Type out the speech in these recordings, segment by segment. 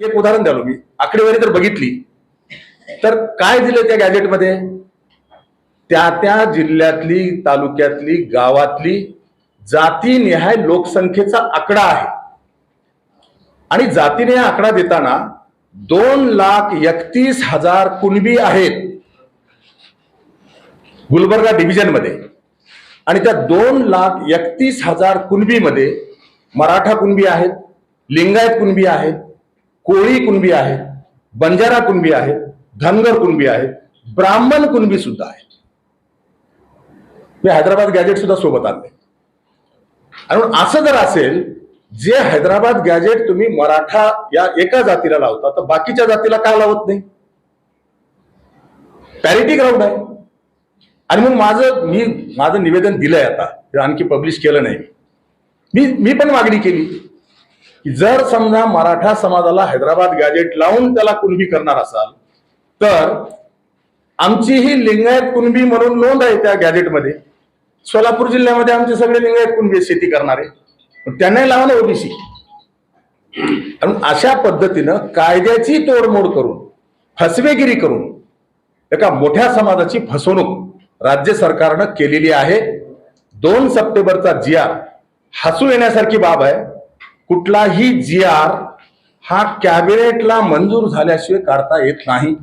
एक उदाहरण द्यालो मी. आकडेवारी जर बघितली तर काय दिलं त्या गॅजेटमध्ये त्या त्या जिल्ह्यातली तालुक्यातली गावातली जातीनिहाय लोकसंख्येचा आकडा आहे. आणि जातीनिहाय आकडा देताना दोन लाख एकतीस हजार कुणबी आहेत. गुलबर्गा डिव्हिजनमध्ये. आणि त्या दोन लाख एकतीस हजार कुणबीमध्ये मराठा कुणबी आहेत लिंगायत कुणबी आहेत कोळी कुणबी आहे बंजारा कुणबी आहे धनगर कुणबी आहेत ब्राह्मण कुणबी सुद्धा आहे. मी हैदराबाद गॅजेट सुद्धा सोबत आणले. आणि म्हणून असं जर असेल जे हैदराबाद गॅजेट तुम्ही मराठा या एका जातीला लावता तर बाकीच्या जातीला का लावत नाही? पॅरिटी ग्राउंड आहे. आणि मग माझं मी माझं निवेदन दिलंय आता आणखी पब्लिश केलं नाही. मी मी पण मागणी केली. की जर समजा मराठा समाजाला हैदराबाद गॅजेट लावून त्याला कुणबी करणार असाल तर आमची ही लिंगायत कुणबी म्हणून नोंद आहे त्या गॅजेटमध्ये. सोलापूर जिल्ह्यामध्ये आमचे सगळे लिंगायत कुणबी शेती करणारे. त्यांनाही लावलं ओबीसी. अशा पद्धतीनं कायद्याची तोडमोड करून फसवेगिरी करून एका मोठ्या समाजाची फसवणूक राज्य सरकारनं केलेली आहे. दोन सप्टेंबरचा जी हसू येण्यासारखी बाब आहे. कुठलाही जी आर हा कॅबिनेटला मंजूर झाल्याशिवाय काढता येत नाही.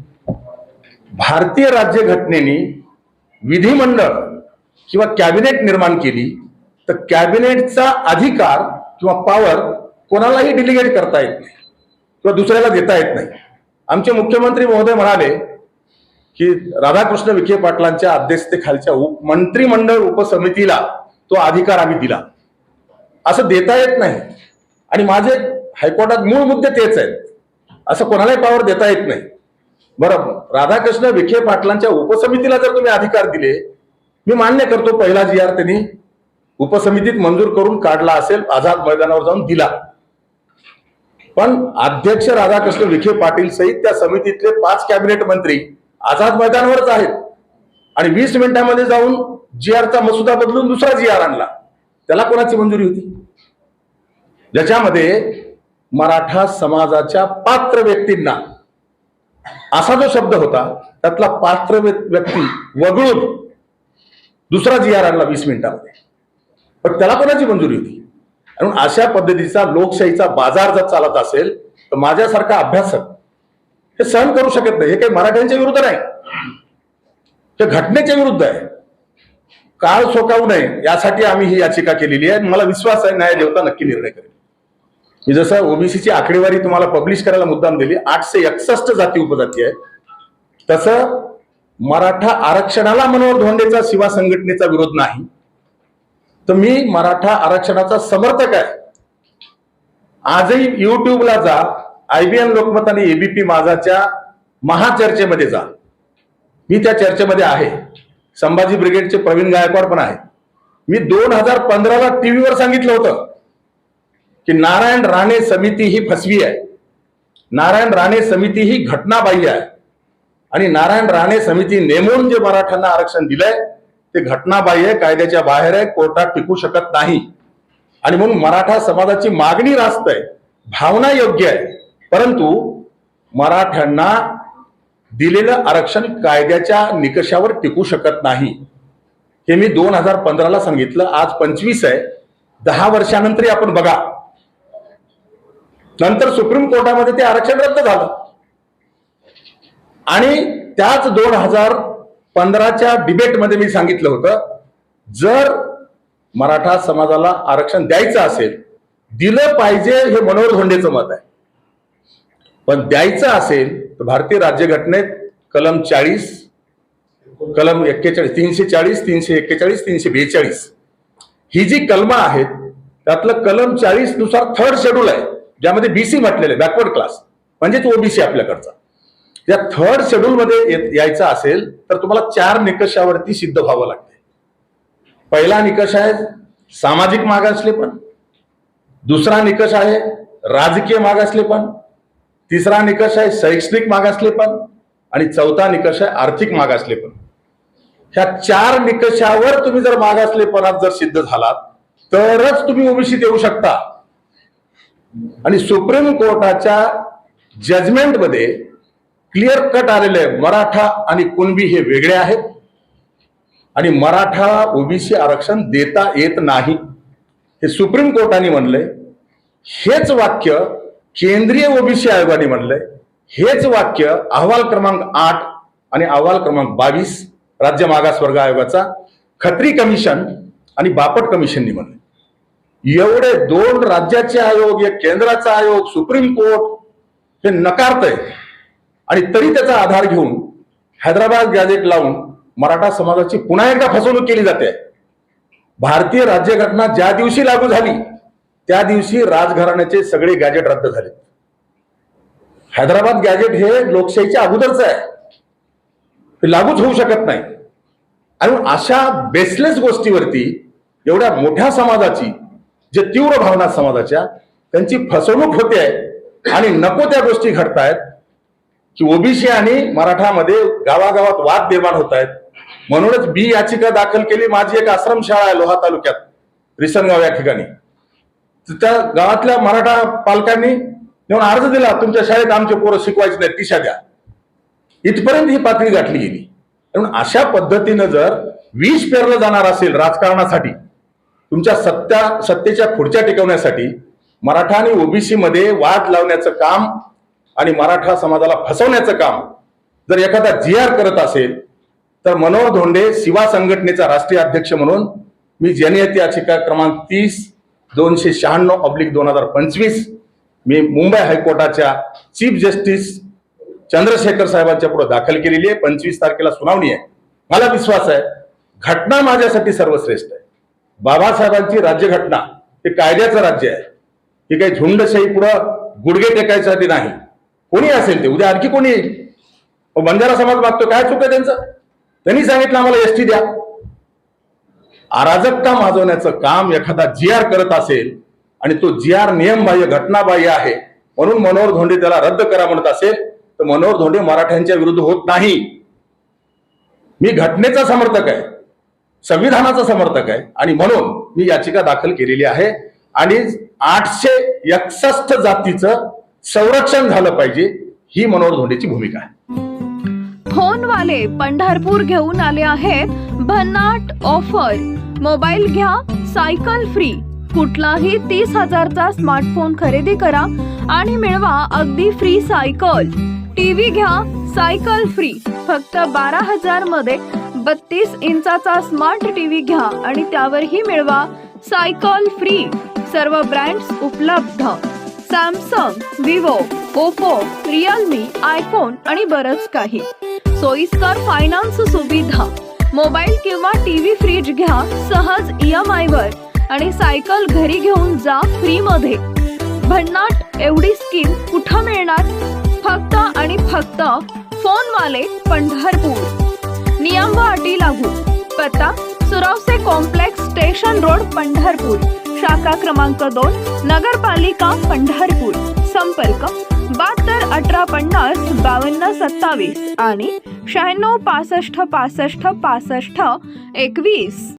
भारतीय राज्यघटनेने विधिमंडळ किंवा कॅबिनेट निर्माण केली तर कॅबिनेटचा अधिकार किंवा पॉवर कोणालाही डिलिगेट करता येत नाही किंवा दुसऱ्याला देता येत नाही. आमचे मुख्यमंत्री महोदय म्हणाले की राधाकृष्ण विखे पाटलांच्या अध्यक्षतेखालच्या उप मंत्रिमंडळ उपसमितीला तो अधिकार आम्ही दिला. असं देता येत नाही. आणि माझे हायकोर्टात मूळ मुद्दे तेच आहेत. असं कोणालाही पॉवर देता येत नाही. बरं राधाकृष्ण विखे पाटलांच्या उपसमितीला जर तुम्ही अधिकार दिले मी मान्य करतो पहिला जी आर त्यांनी उपसमितीत मंजूर करून काढला असेल आझाद मैदानावर जाऊन दिला. पण अध्यक्ष राधाकृष्ण विखे पाटील सहित त्या समितीतले पाच कॅबिनेट मंत्री आझाद मैदानावरच आहेत. आणि वीस मिनिटांमध्ये जाऊन जी आरचा मसुदा बदलून दुसरा जी आर आणला. त्याला कोणाची मंजुरी होती? ज्याच्यामध्ये मराठा समाजाच्या पात्र व्यक्तींना असा जो शब्द होता त्यातला पात्र व्यक्ती वगळून दुसरा जी आर आणला वीस मिनिटामध्ये. पण त्याला कोणाची मंजुरी होती? म्हणून अशा पद्धतीचा लोकशाहीचा बाजार जर चालत असेल तर माझ्यासारखा अभ्यासक हे सहन करू शकत नाही. हे काही मराठ्यांच्या विरुद्ध नाही. हे घटनेच्या विरुद्ध आहे. काळ सोकावू नये. यासाठी आम्ही ही याचिका केलेली आहे आणि मला विश्वास आहे न्याय देवता नक्की निर्णय करेल. मी जसं ओबीसीची आकडेवारी तुम्हाला पब्लिश करायला मुद्दाम दिली आठशे एकसष्ट जाती उपजाती आहेत. तसं मराठा आरक्षणाला मनोहर धोंडेचा शिवा संघटनेचा विरोध नाही. तर मी मराठा आरक्षणाचा समर्थक आहे. आजही युट्यूबला जा आयबीएन लोकमत आणि एबीपी माझाच्या महाचर्चेमध्ये जा. मी त्या चर्चेमध्ये आहे. संभाजी ब्रिगेडचे प्रवीण गायकवाड पण आहे मी दोन हजार पंधराला टीव्हीवर सांगितलं होतं. की नारायण राणे समिती ही फसवी आहे. नारायण राणे समिती ही घटनाबाह्य आहे. आणि नारायण राणे समिती नेमून जे मराठ्यांना आरक्षण दिलंय ते घटनाबाह्य आहे, कायद्याच्या बाहेर आहे कोर्टात टिकू शकत नाही. आणि म्हणून मराठा समाजाची मागणी रास्त आहे भावना योग्य आहे. परंतु मराठ्यांना दिलेलं आरक्षण कायद्याच्या निकषावर टिकू शकत नाही. हे मी दोन हजार पंधराला सांगितलं आज पंचवीस आहे. दहा वर्षानंतरही आपण बघा. नंतर सुप्रीम कोर्टामध्ये ते आरक्षण रद्द झालं. आणि त्याच दोन हजार पंधराच्या डिबेटमध्ये मी सांगितलं होतं जर मराठा समाजाला आरक्षण द्यायचं असेल दिलं पाहिजे हे मनोहर धोंडेचं मत आहे. पण द्यायचं असेल तर भारतीय राज्यघटनेत कलम चाळीस कलम एक्केचाळीस तीनशे चाळीस तीनशे एक्केचाळीस तीनशे बेचाळीस. ही जी कलमं आहेत त्यातलं कलम चाळीसनुसार थर्ड शेड्यूल आहे. ज्यामध्ये बीसी म्हटलेले बॅकवर्ड क्लास म्हणजेच ओबीसी आपल्याकडचा. या थर्ड शेड्यूल मध्ये यायचं असेल तर तुम्हाला चार निकषावरती सिद्ध व्हावं लागते पहिला निकष आहे सामाजिक मागासले पण. दुसरा निकष आहे राजकीय मागासले पण. तिसरा निकष आहे शैक्षणिक मागासले पण. आणि चौथा निकष आहे आर्थिक मागासले पण. ह्या चार निकषावर तुम्ही जर मागासलेपणात जर सिद्ध झालात तरच तुम्ही ओबीसी देऊ शकता. आणि सुप्रीम कोर्टाच्या जजमेंटमध्ये क्लिअर कट आलेले मराठा आणि कुणबी हे वेगळे आहेत. आणि मराठा ओबीसी आरक्षण देता येत नाही. हे सुप्रीम कोर्टाने म्हणलंय. हेच वाक्य केंद्रीय ओबीसी आयोगाने म्हणलंय. हेच वाक्य अहवाल क्रमांक आठ आणि अहवाल क्रमांक बावीस राज्य मागासवर्ग आयोगाचा खत्री कमिशन आणि बापट कमिशननी म्हणले एवढे दोन राज्याचे आयोग एक केंद्राचा आयोग सुप्रीम कोर्ट हे नकारतंय. आणि तरी त्याचा आधार घेऊन हैदराबाद गॅजेट लावून मराठा समाजाची पुन्हा एकदा फसवणूक केली जाते. भारतीय राज्यघटना ज्या दिवशी लागू झाली त्या दिवशी राजघराण्याचे सगळे गॅजेट रद्द झाले हैदराबाद गॅजेट हे लोकशाहीच्या अगोदरच आहे. लागूच होऊ शकत नाही. आणि अशा बेसलेस गोष्टीवरती एवढ्या मोठ्या समाजाची जे तीव्र भावना समाजाच्या त्यांची फसवणूक होते आहे आणि नको त्या गोष्टी घडतायत की ओबीसी आणि मराठामध्ये गावागावात वाद निर्माण होत आहेत म्हणूनच बी याचिका दाखल केली. माझी एक आश्रमशाळा आहे लोहा तालुक्यात रिसनगाव या ठिकाणी. त्या गावातल्या मराठा पालकांनी येऊन अर्ज दिला तुमच्या शाळेत आमचे पोरं शिकवायचे नाही दिशा द्या. इथपर्यंत ही पातळी गाठली गेली. म्हणून अशा पद्धतीनं जर विष पेरलं जाणार असेल राजकारणासाठी तुमच्या सत्ता सत्तेच्या खुर्च्या टिकवण्यासाठी मराठा आणि ओबीसी मध्ये वाद लावण्याचं काम आणि मराठा समाजाला फसवण्याचं काम जर एखादा जी आर करत असेल तर मनोहर धोंडे शिवा संघटनेचा राष्ट्रीय अध्यक्ष म्हणून मी जनहित याचिका क्रमांक तीस दोनशे शहाण्णव अब्लिक दोन हजार पंचवीस मी मुंबई हायकोर्टाच्या चीफ जस्टिस चंद्रशेखर साहेबांच्या पुढे दाखल केलेली आहे. पंचवीस तारखेला सुनावणी आहे. मला विश्वास आहे घटना माझ्यासाठी सर्वश्रेष्ठ आहे. बाबासाहेबांची राज्यघटना हे कायद्याचं राज्य आहे. ही काही झुंडशाही पुढं गुडघे टेकायसाठी नाही. कोणी असेल ते? उद्या आणखी कोणी येईल? बंजारा समाज मागतो काय चुक आहे त्यांचं? त्यांनी सांगितलं आम्हाला एसटी द्या. अराजकता माजवण्याचं काम एखादा जी आर करत असेल आणि तो जी आर नियमबाह्य घटनाबाह्य आहे म्हणून मनोहर धोंडे त्याला रद्द करा म्हणत असेल तर मनोहर धोंडे मराठ्यांच्या विरुद्ध होत नाही. मी घटनेचा समर्थक आहे. संविधानाचा समर्थक आहे. आणि म्हणून मी याचिका दाखल केलेली आहे. आणि आठशे एकसष्ट जातीचं संरक्षण झालं पाहिजे ही मनोहर धोंडेची भूमिका आहे. फोनवाले पंढरपूर घेऊन आले आहेत. भन्नाट ऑफर. मोबाईल घ्या सायकल फ्री. कुठलाही तीस हजारचा स्मार्टफोन खरेदी करा आणि मिळवा अगदी फ्री सायकल. टीव्ही घ्या सायकल फ्री. फक्त बारा हजारमध्ये बत्तीस इंचाचा स्मार्ट टीव्ही घ्या आणि त्यावरही मिळवा सायकल फ्री. सर्व ब्रँड्स उपलब्ध. Samsung Vivo Oppo Realme iPhone आणि बरंच काही. सोयीस्कर फायनान्स सुविधा. मोबाईल किंवा टीव्ही फ्रीज घ्या सहज ई एम वर आणि सायकल घरी घेऊन जा फ्री मध्ये भन्नाट एवढी स्कीम कुठं मिळणार? फक्त आणि फक्त फोनवाले पंढरपूर. नियम व अटी लागू. पत्ता सुरावसे कॉम्प्लेक्स स्टेशन रोड पंढरपूर. शाखा क्रमांक दोन नगरपालिका पंढरपूर. संपर्क बहात्तर अठरा पन्नास बावन्न सत्तावीस आणि शहाण्णव पासष्ट पासष्ट पासष्ट एकवीस.